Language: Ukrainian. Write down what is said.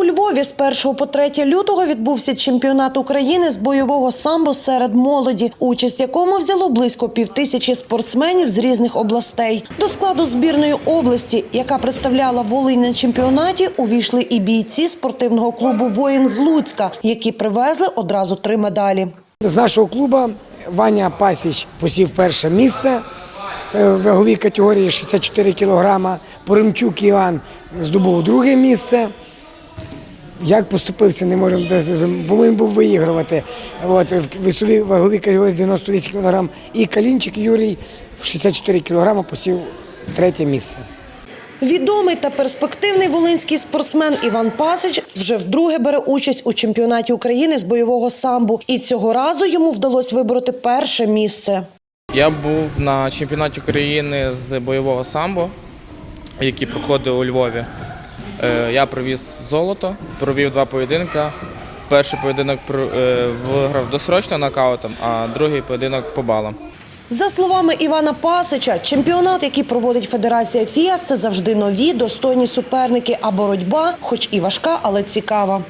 У Львові з 1 по 3 лютого відбувся чемпіонат України з бойового самбо серед молоді, участь якому взяло близько півтисячі спортсменів з різних областей. До складу збірної області, яка представляла Волинь на чемпіонаті, увійшли і бійці спортивного клубу Воїн з Луцька, які привезли одразу три медалі. З нашого клубу Ваня Пасіч посів перше місце е, в ваговій категорії 64 кг. Поремчук Іван здобув друге місце. Як поступився, не можемо десь- повинен був виігрувати. От, в весовій ваговій категорії 98 кг. І Калінчик Юрій в 64 кг посів третє місце. Відомий та перспективний волинський спортсмен Іван Пасич вже вдруге бере участь у чемпіонаті України з бойового самбу, і цього разу йому вдалося вибороти перше місце. Я був на чемпіонаті України з бойового самбо, який проходив у Львові. Е, Я привіз золото, провів два поєдинка. Перший поєдинок е, виграв досрочно нокаутом, а другий поєдинок по балам. За словами Івана Пасича, чемпіонат, який проводить Федерація ФІАС, це завжди нові, достойні суперники, а боротьба, хоч і важка, але цікава.